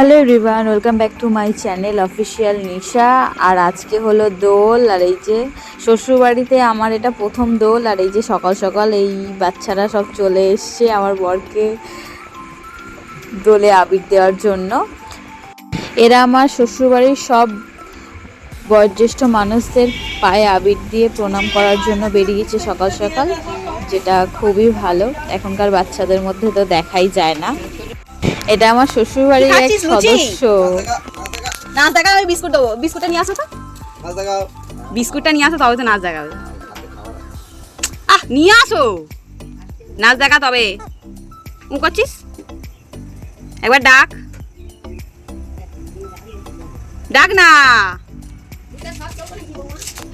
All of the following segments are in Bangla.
Hello Rivan welcome back to my channel official Nisha. আর আজকে হলো দোল, আর এই যে শ্বশুরবাড়িতে আমার এটা প্রথম দোল, আর এই যে সকাল সকাল এই বাচ্চারা সব চলে এসছে আমার বরকে দোলে আবির দেওয়ার জন্য। এরা আমার শ্বশুরবাড়ির সব বয়োজ্যেষ্ঠ মানুষদের পায়ে আবির দিয়ে প্রণাম করার জন্য বেরিয়েছে সকাল সকাল, যেটা খুবই ভালো। এখনকার বাচ্চাদের মধ্যে তো দেখাই যায় না। এটা আমার শ্বশুর বাড়ির এক সদস্য। না দেখা আমি বিস্কুট দেবো। বিস্কুটটা নিয়ে আসো তো। বিস্কুটটা নিয়ে আসো তবে তো নাচ দেখাবে আহ নিয়ে আসো। নাচ দেখা তবে। উ করছিস? একবার ডাক। ডাক না।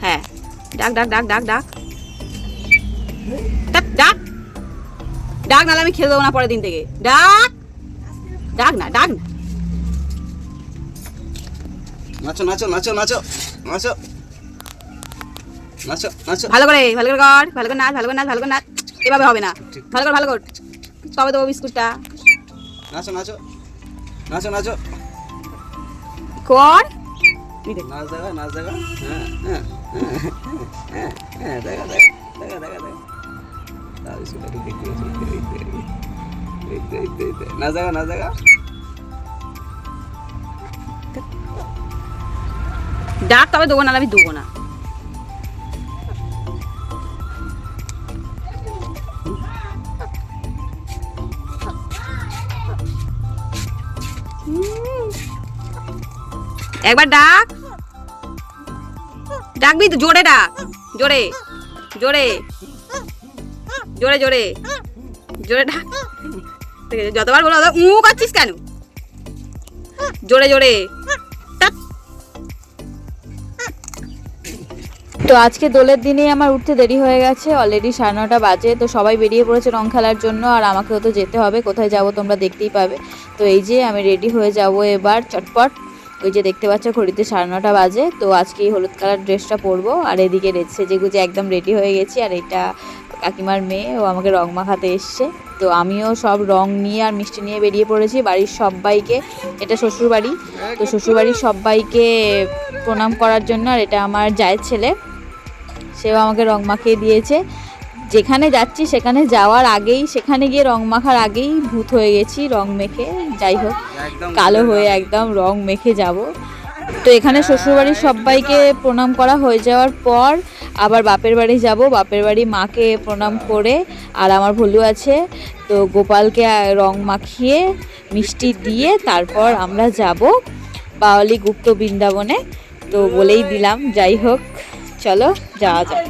হ্যাঁ ডাক ডাক ডাক ডাক ডাক। ডাক। ডাক নাহলে আমি খেলে দেবো না পরের দিন থেকে। ডাক। ডাক না ডাক না। নাচো নাচো নাচো নাচো নাচো। নাচো নাচো। ভালো করে ভালো করে কর ভালো করে নাচ ভালো করে নাচ ভালো করে নাচ। এভাবে হবে না। ভালো করে ভালো কর। তবে দেবো বিস্কুটটা। নাচো নাচো। নাচো নাচো। কর। নাচ দেখা নাচ দেখা। হ্যাঁ হ্যাঁ হ্যাঁ, হ্যাঁ হ্যাঁ দেখা দেখা দেখা দেখা। দেখা ডাক তবে দেবো না আমি দেবো না। একবার ডাক। ডাকবি তো, জোরে ডাক। জোরে জোরে। জোরে জোরে। জোরে ডাক। ঠিক আছে, যতবার বলো উ করছিস কেন? জোরে জোরে। তো আজকে দোলের দিনেই আমার উঠতে দেরি হয়ে গেছে অলরেডি সাড়ে নটা বাজে তো সবাই বেরিয়ে পড়েছে রং খেলার জন্য আর আমাকেও তো যেতে হবে কোথায় যাব তোমরা দেখতেই পাবে। তো এই যে আমি রেডি হয়ে যাব এবার চটপট। ওই যে দেখতে পাচ্ছ ঘড়িতে সাড়ে নটা বাজে তো আজকে এই হলুদ কালার ড্রেসটা পরবো আর এদিকে সেজে গুজে একদম রেডি হয়ে গেছি আর এটা কাকিমার মেয়ে ও আমাকে রং মাখাতে এসছে। তো আমিও সব রং নিয়ে আর মিষ্টি নিয়ে বেরিয়ে পড়েছি বাড়ির সবাইকে। এটা শ্বশুর বাড়ি তো শ্বশুরবাড়ির সবাইকে প্রণাম করার জন্য আর এটা আমার জায়ের ছেলে। সেও আমাকে রং মাখিয়ে দিয়েছে। যেখানে যাচ্ছি সেখানে যাওয়ার আগেই সেখানে গিয়ে রং মাখার আগেই ভূত হয়ে গেছি রং মেখে যাই হোক। কালো হয়ে একদম রং মেখে যাব। তো এখানে শ্বশুরবাড়ির সবাইকে প্রণাম করা হয়ে যাওয়ার পর আবার বাপের বাড়ি যাব, বাপের বাড়ি মাকে প্রণাম করে, আর আমার ভুলু আছে, তো গোপালকে রং মাখিয়ে, মিষ্টি দিয়ে তারপর আমরা যাব বাওয়ালি গুপ্ত বৃন্দাবনে। তো বলেই দিলাম, যাই হোক, চলো, যাওয়া যাক।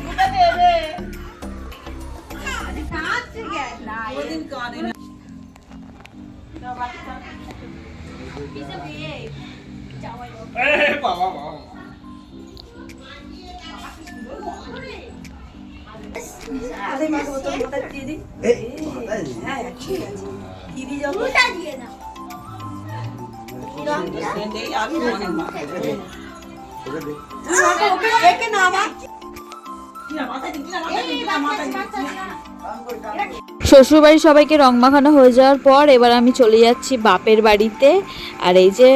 শ্বশুরবাড়ি সবাইকে রং মাখানো হয়ে যাওয়ার পর এবার আমি চলে যাচ্ছি বাপের বাড়িতে। আর এই যে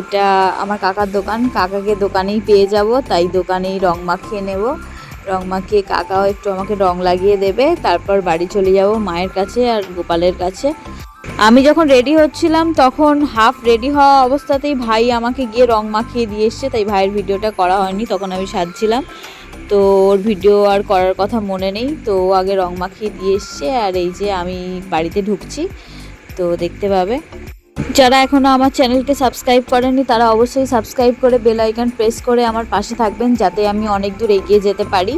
এটা আমার কাকার দোকান। কাকাকে দোকানেই পেয়ে যাব তাই দোকানেই রং মাখিয়ে নেব। রং মাখিয়ে কাকাও একটু আমাকে রং লাগিয়ে দেবে, তারপর বাড়ি চলে যাব মায়ের কাছে আর গোপালের কাছে। আমি যখন রেডি হচ্ছিলাম, তখন হাফ রেডি হওয়া অবস্থাতেই ভাই আমাকে গিয়ে রং মাখিয়ে দিয়ে এসছে, তাই ভাইয়ের ভিডিওটা করা হয়নি, তখন আমি সাজছিলাম। তো ওর ভিডিও আর করার কথা মনে নেই, তো আগে রং মাখিয়ে দিয়ে এসছে, আর এই যে আমি বাড়িতে ঢুকছি, তো দেখতে পাবে। যারা এখনও আমার চ্যানেলকে সাবস্ক্রাইব করেনি তারা অবশ্যই সাবস্ক্রাইব করে বেল আইকন প্রেস করে আমার পাশে থাকবেন, যাতে আমি অনেক দূর এগিয়ে যেতে পারি।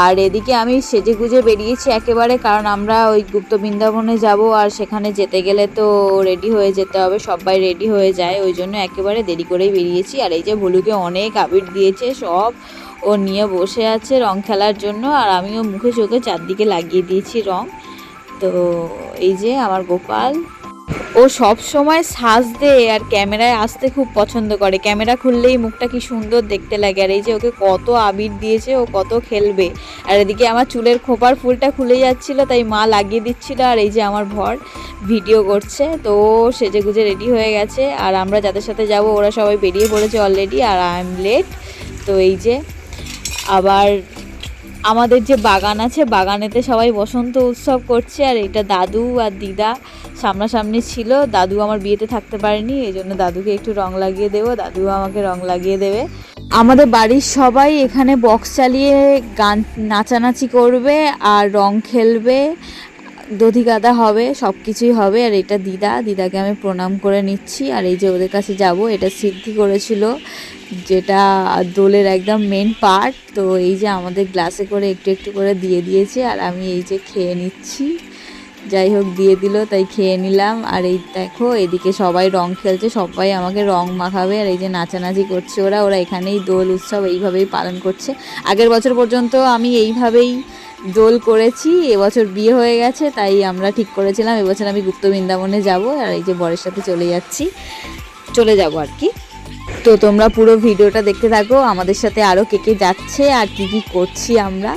আর এদিকে আমি সেজে গুজে বেরিয়েছি একেবারে, কারণ আমরা ওই গুপ্ত বৃন্দাবনে যাব, আর সেখানে যেতে গেলে তো রেডি হয়ে যেতে হবে, সবাই রেডি হয়ে যায়, ওই জন্য একেবারে দেরি করেই বেরিয়েছি। আর এই যে ভলুকে অনেক আবির দিয়েছে সব, ও নিয়ে বসে আছে রং খেলার জন্য, আর আমিও মুখে চোখে চারদিকে লাগিয়ে দিয়েছি রং। তো এই যে আমার গোপাল ও সব সময় সাজ দেয় আর ক্যামেরায় আসতে খুব পছন্দ করে। ক্যামেরা খুললেই মুখটা কি সুন্দর দেখতে লাগে। আর এই যে ওকে কত আবির দিয়েছে, ও কত খেলবে। আর এদিকে আমার চুলের খোপার ফুলটা খুলে যাচ্ছিল, তাই মা লাগিয়ে দিচ্ছিল। আর এই যে আমার ভর ভিডিও করছে, তো সেজে গুজে রেডি হয়ে গেছে। আর আমরা যাদের সাথে যাব, ওরা সবাই বেরিয়ে পড়েছে অলরেডি আর আই এম লেট তো এই যে আবার আমাদের যে বাগান আছে, বাগানেতে সবাই বসন্ত উৎসব করছে। আর এটা দাদু আর দিদা সামনাসামনি ছিল, দাদু আমার বিয়েতে থাকতে পারেনি, এই জন্য দাদুকে একটু রং লাগিয়ে দেবো, দাদুও আমাকে রং লাগিয়ে দেবে। আমাদের বাড়ির সবাই এখানে বক্স চালিয়ে গান নাচানাচি করবে আর রং খেলবে। দধি গাদা হবে সব কিছুই হবে, আর এটা দিদা, দিদাকে আমি প্রণাম করে নিচ্ছি, আর এই যে ওদের কাছে যাব, এটা সিদ্ধি করেছিল, যেটা দোলের একদম মেন পার্ট তো এই যে আমাদের গ্লাসে করে একটু একটু করে দিয়ে দিয়েছে, আর আমি এই যে খেয়ে নিচ্ছি। যাই হোক, দিয়ে দিল, তাই খেয়ে নিলাম। আর এই দেখো, এদিকে সবাই রং খেলছে, সবাই আমাকে রং মাখাবে। আর এই যে নাচানাচি করছে ওরা ওরা এখানেই দোল উৎসব এইভাবেই পালন করছে। আগের বছর পর্যন্ত আমি এইভাবেই দোল করেছি, এবছর বিয়ে হয়ে গেছে, তাই আমরা ঠিক করেছিলাম। এবছর আমি গুপ্ত বৃন্দাবনে যাব, আর এই যে বরের সাথে চলে যাচ্ছি। চলে যাব আর কি। তো তোমরা পুরো ভিডিওটা দেখতে থাকো, আমাদের সাথে আরও কে কে যাচ্ছে, আর কি কি করছি আমরা।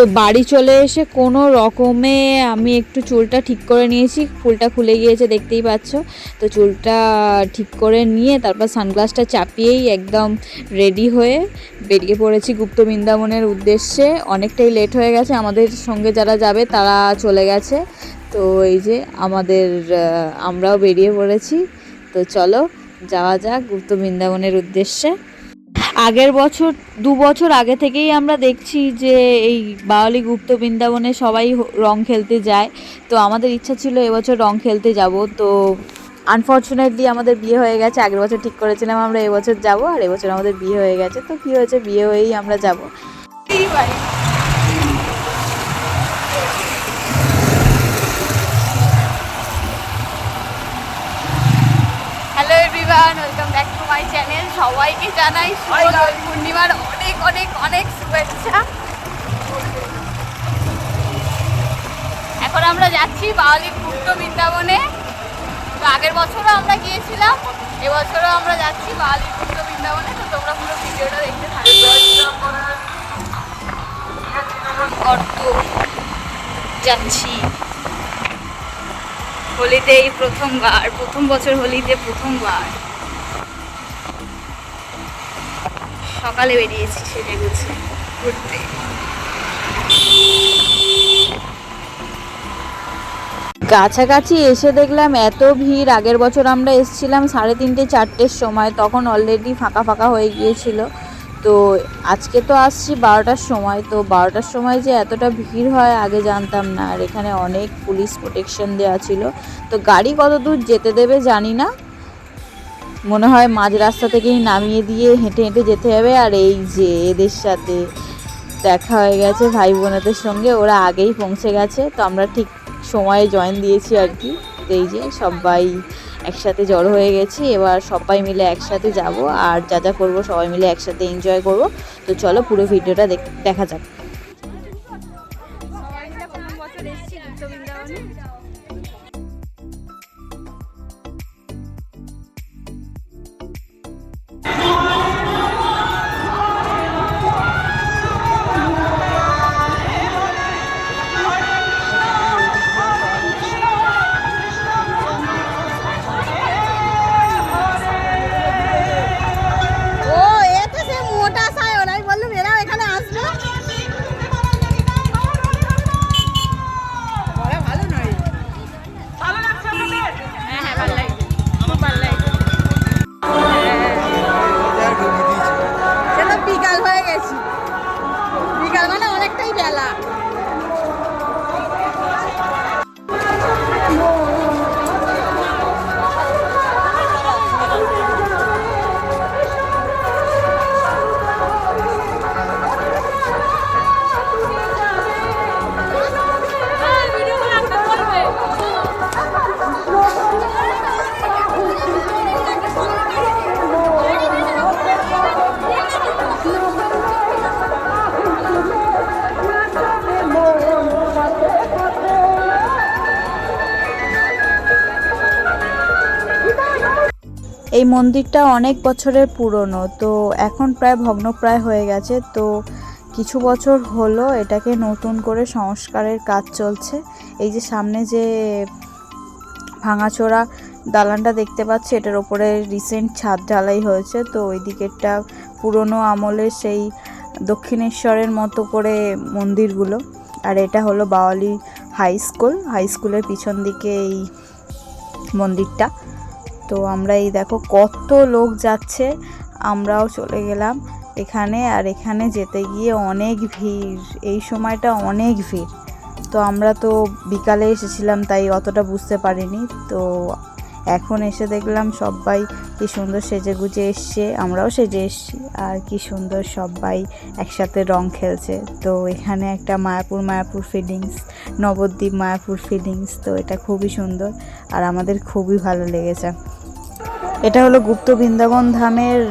তো বাড়ি চলে এসে কোনো রকমে আমি একটু চুলটা ঠিক করে নিয়েছি। ফুলটা খুলে গিয়েছে, দেখতেই পাচ্ছ। তো চুলটা ঠিক করে নিয়ে তারপর সানগ্লাসটা চাপিয়েই একদম রেডি হয়ে বেরিয়ে পড়েছি গুপ্ত বৃন্দাবনের উদ্দেশ্যে। অনেকটাই লেট হয়ে গেছে, আমাদের সঙ্গে যারা যাবে তারা চলে গেছে। তো এই যে আমাদের আমরাও বেরিয়ে পড়েছি। তো চলো, যাওয়া যাক গুপ্ত বৃন্দাবনের উদ্দেশ্যে। আগের বছর, দু বছর আগে থেকেই আমরা দেখছি যে এই বাওয়ালি গুপ্ত বৃন্দাবনে সবাই রং খেলতে যায়। তো আমাদের ইচ্ছা ছিল এবছর রং খেলতে যাব। তো আনফর্চুনেটলি আমাদের বিয়ে হয়ে গেছে, আগের বছর ঠিক করেছিলাম আমরা এবছর যাব আর এবছর আমাদের বিয়ে হয়ে গেছে। তো কী হয়েছে, বিয়ে হয়েই আমরা যাব। হ্যালো মাই চ্যানেল সবাইকে জানাই শুভ পূর্ণিমার অনেক অনেক অনেক শুভেচ্ছা। এখন আমরা যাচ্ছি বাওয়ালি গুপ্ত বৃন্দাবনে। তো আগের বছরও আমরা গিয়েছিলাম এবছরও আমরা যাচ্ছি বাওয়ালি গুপ্ত বৃন্দাবনে। তো তোমরা পুরো ভিডিওটা দেখতে থাকো। অর্থ যাচ্ছি। হোলিতে এই প্রথমবার প্রথম বছর হোলিতে প্রথমবার। সকালে বেরিয়েছি সেজে গুছে ঘুরতে। কাছাকাছি এসে দেখলাম এত ভিড়, আগের বছর আমরা এসেছিলাম সাড়ে তিনটে, চারটের সময়, তখন অলরেডি ফাঁকা ফাঁকা হয়ে গিয়েছিল। তো আজকে তো আসছি বারোটার সময়, তো বারোটার সময় যে এতটা ভিড় হয়, আগে জানতাম না। আর এখানে অনেক পুলিশ প্রোটেকশন দেওয়া ছিল। তো গাড়ি কত দূর যেতে দেবে জানি না। মনে হয় মাঝ রাস্তা থেকেই নামিয়ে দিয়ে হেঁটে হেঁটে যেতে হবে। আর এই যে এদের সাথে দেখা হয়ে গেছে ভাই বোনেদের সঙ্গে, ওরা আগেই পৌঁছে গেছে। তো আমরা ঠিক সময়ে জয়েন দিয়েছি আর কি। তো এই যে সবাই একসাথে জড়ো হয়ে গেছি। এবার সবাই মিলে একসাথে যাব। আর যা যা করব সবাই মিলে একসাথে এনজয় করব। তো চলো পুরো ভিডিওটা দেখ- দেখা যাক। মন্দিরটা অনেক বছরের পুরনো, তো এখন প্রায় ভগ্নপ্রায় হয়ে গেছে, তো কিছু বছর হলো এটাকে নতুন করে সংস্কারের কাজ চলছে। এই যে সামনে যে ভাঙাচোরা দালানটা দেখতে পাচ্ছি, এটার ওপরে রিসেন্ট ছাদ ঢালাই হয়েছে, তো ওই দিকেরটা পুরনো আমলের সেই দক্ষিণেশ্বরের মতো করে মন্দিরগুলো। আর এটা হলো বাওয়ালি হাই স্কুল, হাই স্কুলের পিছন দিকে এই মন্দিরটা। তো আমরা এই দেখো কত লোক যাচ্ছে, আমরাও চলে গেলাম এখানে আর এখানে যেতে গিয়ে অনেক ভিড়, এই সময়টা অনেক ভিড়। তো আমরা তো বিকালে এসেছিলাম তাই অতটা বুঝতে পারিনি, তো এখন এসে দেখলাম সবাই কি সুন্দর সেজে গুজে এসছে, আমরাও সেজে এসছি, আর কি সুন্দর সবাই একসাথে রং খেলছে। তো এখানে একটা মায়াপুর মায়াপুর ফিলিংস নবদ্বীপ মায়াপুর ফিলিংস তো এটা খুবই সুন্দর আর আমাদের খুবই ভালো লেগেছে। এটা হলো গুপ্ত বৃন্দাবন ধামের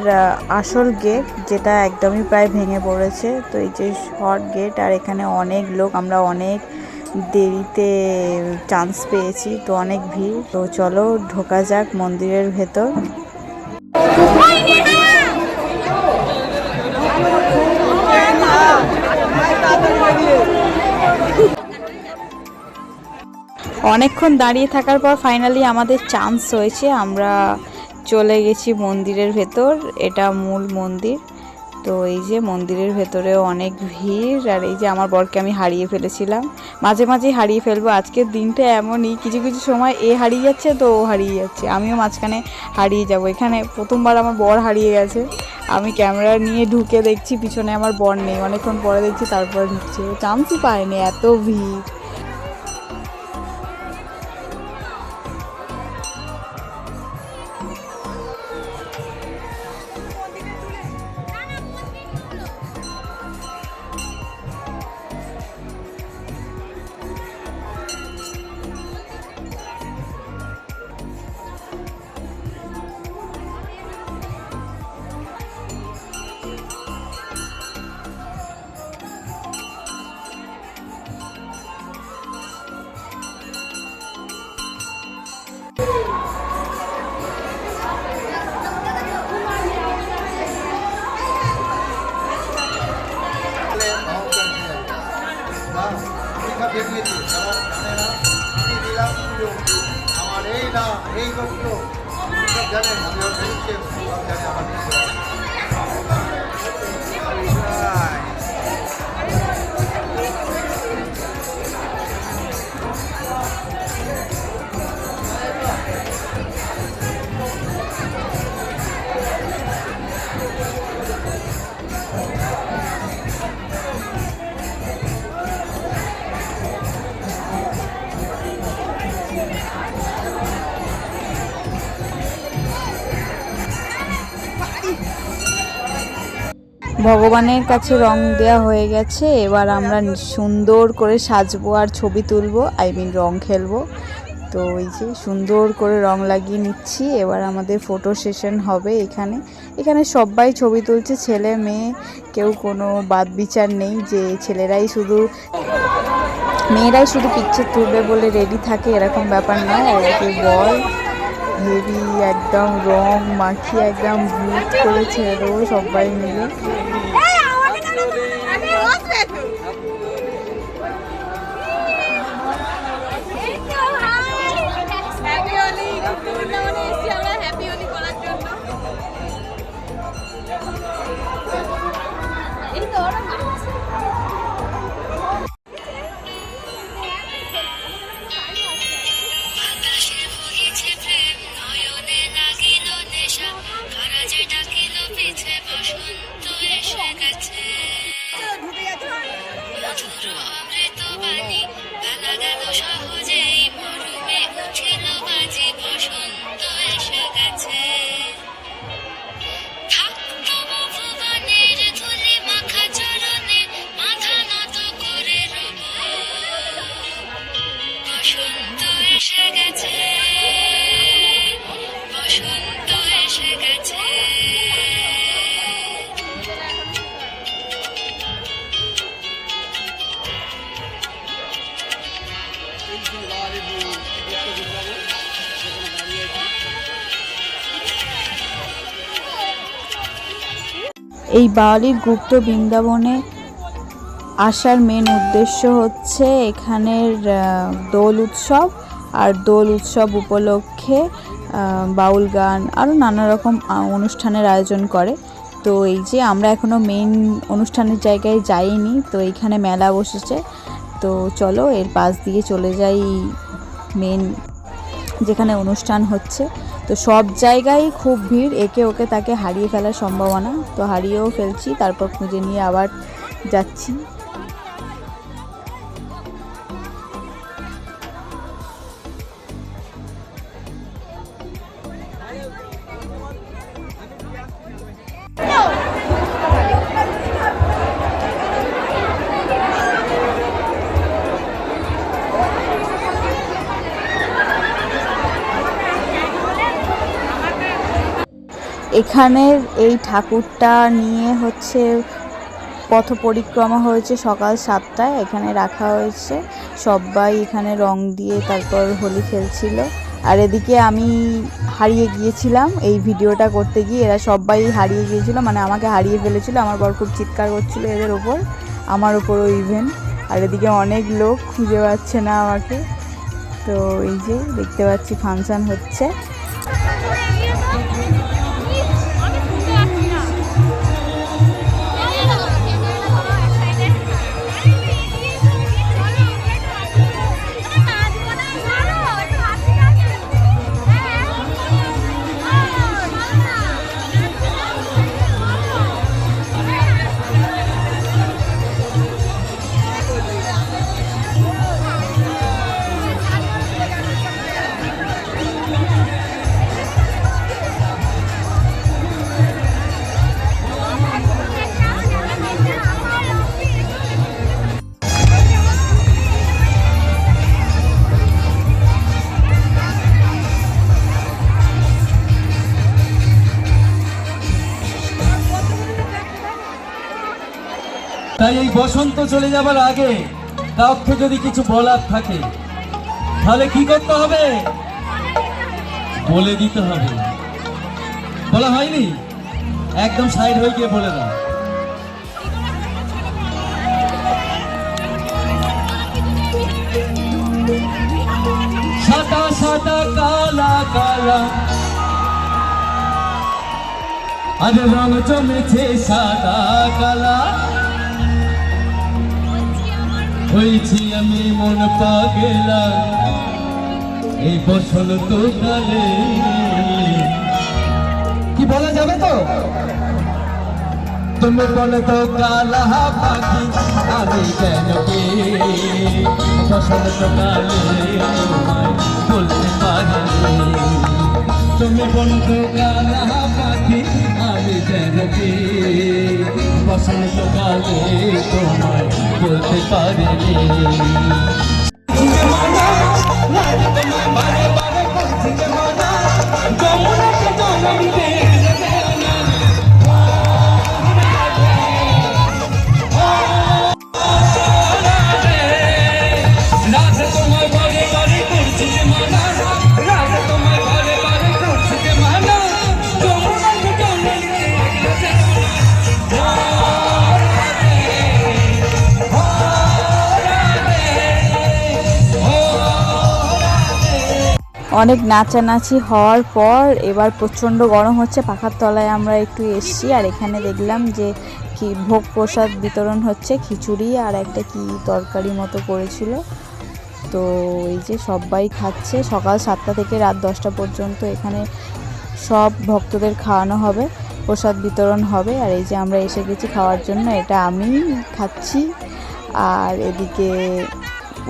আসল গেট, যেটা একদমই প্রায় ভেঙে পড়েছে। তো এই যে শর্ট গেট, আর এখানে অনেক লোক, আমরা অনেক দেরিতে চান্স পেয়েছি, তো অনেক ভিড়। তো চলো, ঢোকা যাক মন্দিরের ভেতর। অনেকক্ষণ দাঁড়িয়ে থাকার পর ফাইনালি আমাদের চান্স হয়েছে। আমরা চলে গেছি মন্দিরের ভেতর, এটা মূল মন্দির। তো এই যে মন্দিরের ভেতরে অনেক ভিড়, আর এই যে আমার বরকে আমি হারিয়ে ফেলেছিলাম। মাঝে মাঝে হারিয়ে ফেলব, আজকের দিনটা এমনই, কিছু কিছু সময় এ হারিয়ে যাচ্ছে, তো ও হারিয়ে যাচ্ছে। আমিও মাঝখানে হারিয়ে যাব। এখানে প্রথমবার আমার বর হারিয়ে গেছে। আমি ক্যামেরা নিয়ে ঢুকে দেখছি, পিছনে আমার বর নেই। অনেকক্ষণ পরে দেখছি তারপরে ঢুকছে। চান্সই পায়নি, এত ভিড়। ভগবানের কাছে রং দেওয়া হয়ে গেছে, এবার আমরা সুন্দর করে সাজবো আর ছবি তুলবো আই মিন রং খেলব। তো এই যে সুন্দর করে রং লাগিয়ে নিচ্ছি, এবার আমাদের ফটো সেশন হবে এখানে। এখানে সবাই ছবি তুলছে, ছেলে, মেয়ে, কেউ কোনো বাদ বিচার নেই যে ছেলেরাই শুধু, মেয়েরাই শুধু পিকচার তুলবে বলে রেডি থাকে, এরকম ব্যাপার নয় ওকে বল হেভি একদম রং মাখিয়ে একদম ভূত করে ছেড়ে দেবো সবাই মিলে। Happy হোলি এই বাওয়ালির গুপ্ত বৃন্দাবনে আসার মেন উদ্দেশ্য হচ্ছে এখানের দোল উৎসব আর দোল উৎসব উপলক্ষে বাউল গান আরও নানা রকম অনুষ্ঠানের আয়োজন করে। তো এই যে আমরা এখনও মেন অনুষ্ঠানের জায়গায় যাইনি, তো এইখানে মেলা বসেছে। তো চলো এর পাশ দিয়ে চলে যাই মেন যেখানে অনুষ্ঠান হচ্ছে। তো সব জায়গায় খুব ভিড়, একে ওকে তাকে হারিয়ে ফেলার সম্ভাবনা। তো হারিয়েও ফেলছি, তারপর খুঁজে নিয়ে আবার যাচ্ছি। এখানের এই ঠাকুরটা নিয়ে হচ্ছে পথ পরিক্রমা হয়েছে সকাল সাতটায়, এখানে রাখা হয়েছে। সবাই এখানে রং দিয়ে তারপর হোলি খেলছিল। আর এদিকে আমি হারিয়ে গিয়েছিলাম, এই ভিডিওটা করতে গিয়ে এরা সবাই হারিয়ে গিয়েছিল মানে আমাকে হারিয়ে ফেলেছিল, আমার বর খুব চিৎকার করছিল এদের ওপর, আমার ওপরও ইভেন আর এদিকে অনেক লোক খুঁজে পাচ্ছে না আমাকে। তো এই যে দেখতে পাচ্ছি ফাংশন হচ্ছে। বসন্ত চলে যাবার আগে কাউকে যদি কিছু বলার থাকে, তাহলে কি করতে হবে? বলে দিতে হবে। বলা হয়নি? একদম সাইড হয়ে গিয়ে বলে দাও। সাদা সাদা, কালা কালা। আরে রং জমেছে সাদা, কালা। হয়েছি আমি মন পাগেলা। এই বসন্ত কালে। কি বলা যাবে তো? তুমি বলে তো কালা পাখি আমি কেন কে? বসন্ত কালে বলতে পারি। তুমি বলো তো কালা বলতে অনেক নাচানাচি হওয়ার পর এবার প্রচণ্ড গরম হচ্ছে, পাখার তলায় আমরা একটু এসছি আর এখানে দেখলাম যে কি ভোগ প্রসাদ বিতরণ হচ্ছে, খিচুড়ি আর একটা কি তরকারি মতো করেছিল। তো এই যে সবাই খাচ্ছে, সকাল সাতটা থেকে রাত দশটা পর্যন্ত এখানে সব ভক্তদের খাওয়ানো হবে, প্রসাদ বিতরণ হবে। আর এই যে আমরা এসে গেছি খাওয়ার জন্য, এটা আমি খাচ্ছি। আর এদিকে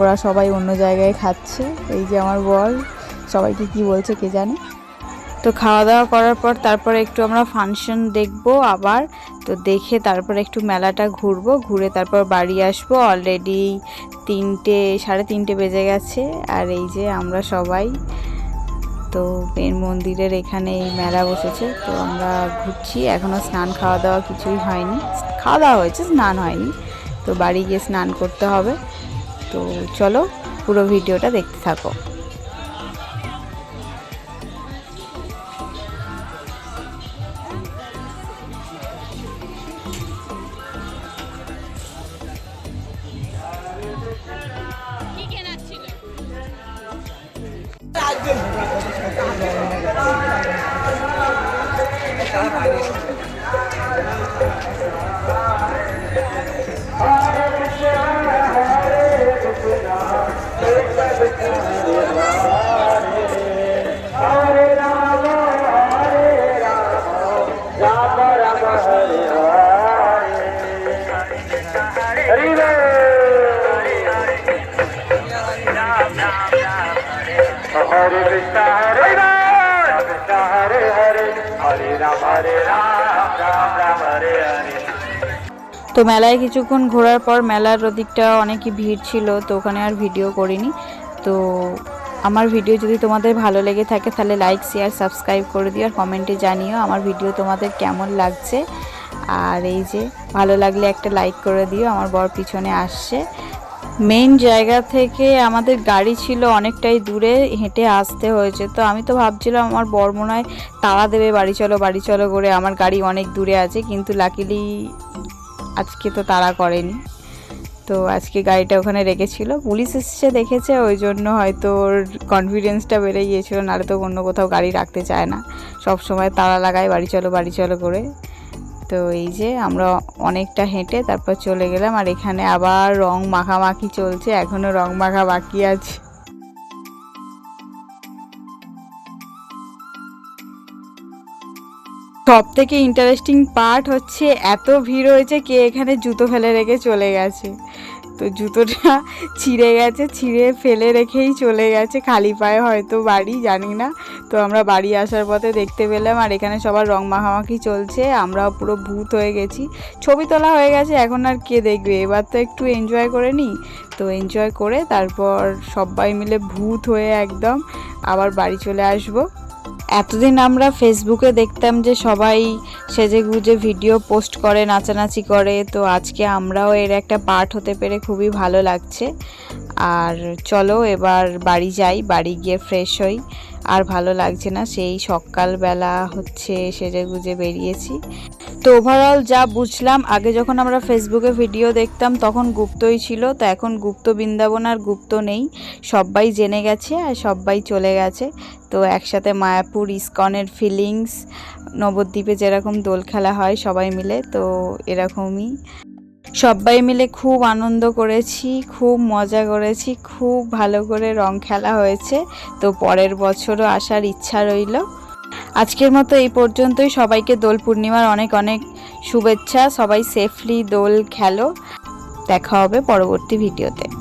ওরা সবাই অন্য জায়গায় খাচ্ছে, এই যে আমার বর। সবাইকে কি বলছে কে জানে। তো খাওয়া দাওয়া করার পর তারপরে একটু আমরা ফাংশন দেখব আবার। তো দেখে তারপরে একটু মেলাটা ঘুরবো, ঘুরে তারপর বাড়ি আসব। অলরেডি তিনটে, সাড়ে তিনটে বেজে গেছে। আর এই যে আমরা সবাই, তো মেন মন্দিরের এখানে এই মেলা বসেছে। তো আমরা ঘুরছি এখনও স্নান খাওয়া দাওয়া কিছুই হয়নি। খাওয়া দাওয়া হয়েছে, স্নান হয়নি। তো বাড়ি গিয়ে স্নান করতে হবে। তো চলো পুরো ভিডিওটা দেখতে থাকো। তো মেলায় কিছুক্ষণ ঘোরার পর মেলার ওদিকটা অনেকই ভিড় ছিল, তো ওখানে আর ভিডিও করিনি। তো আমার ভিডিও যদি তোমাদের ভালো লেগে থাকে, তাহলে লাইক শেয়ার সাবস্ক্রাইব করে দিও আর কমেন্টে জানিও আমার ভিডিও তোমাদের কেমন লাগছে। আর এই যে ভালো লাগলে একটা লাইক করে দিও, আমার বর পিছনে আসছে। মেন জায়গা থেকে আমাদের গাড়ি ছিল অনেকটাই দূরে, হেঁটে আসতে হয়েছে। তো আমি তো ভাবছিলাম আমার বর মনে হয় তাড়া দেবে, বাড়ি চলো বাড়ি চলো করে। আমার গাড়ি অনেক দূরে আছে, কিন্তু লাকিলি আজকে তো তাড়া করেনি। তো আজকে গাড়িটা ওখানে রেখেছিল। পুলিশ এসেছে, দেখেছে, ওই জন্য হয়তো ওর কনফিডেন্সটা বেড়ে গিয়েছিল, নাহলে তো অন্য কোথাও গাড়ি রাখতে চায় না। সব সময় তাড়া লাগায়, বাড়ি চলো বাড়ি চলো করে। তো এই যে আমরা অনেকটা হেঁটে তারপর চলে গেলাম আর এখানে আবার রং মাখামাখি চলছে, এখনও রং মাখা বাকি আছে। সব থেকে ইন্টারেস্টিং পার্ট হচ্ছে এত ভিড় হয়েছে কে এখানে জুতো ফেলে রেখে চলে গেছে। তো জুতোটা ছিঁড়ে গেছে, ছিঁড়ে ফেলে রেখেই চলে গেছে। খালি পায়ে হয়তো বাড়ি, জানি না। তো আমরা বাড়ি আসার পথে দেখতে পেলাম, আর এখানে সবার রং মাখামাখি চলছে। আমরা পুরো ভূত হয়ে গেছি। ছবি তোলা হয়ে গেছে, এখন আর কে দেখবে? এবার তো একটু এনজয় করে নিই। তো এনজয় করে তারপর সবাই মিলে ভূত হয়ে একদম আবার বাড়ি চলে আসব। এতদিন আমরা ফেসবুকে দেখতাম যে সবাই সেজে গুজে ভিডিও পোস্ট করে, নাচানাচি করে, তো আজকে আমরাও এর একটা পার্ট হতে পেরে খুবই ভালো লাগছে। আর চলো এবার বাড়ি যাই, বাড়ি গিয়ে ফ্রেশ হই। আর ভালো লাগছে না। সেই সকালবেলা হচ্ছে সেজে গুজে বেরিয়েছি। তো ওভারঅল যা বুঝলাম, আগে যখন আমরা ফেসবুকে ভিডিও দেখতাম তখন গুপ্তই ছিল, তো এখন গুপ্ত বৃন্দাবন আর গুপ্ত নেই। সবাই জেনে গেছে আর সবাই চলে গেছে। তো একসাথে মায়াপুর, ইস্কনের ফিলিংস নবদ্বীপে যেরকম দোল খেলা হয় সবাই মিলে, তো এরকমই। সবাই মিলে খুব আনন্দ করেছি, খুব মজা করেছি, খুব ভালো করে রং খেলা হয়েছে। তো পরের বছরও আসার ইচ্ছা রইল। আজকের মতো এই পর্যন্তই। সবাইকে দোল পূর্ণিমার অনেক অনেক শুভেচ্ছা। সবাই সেফলি দোল খেলো। দেখা হবে পরবর্তী ভিডিওতে।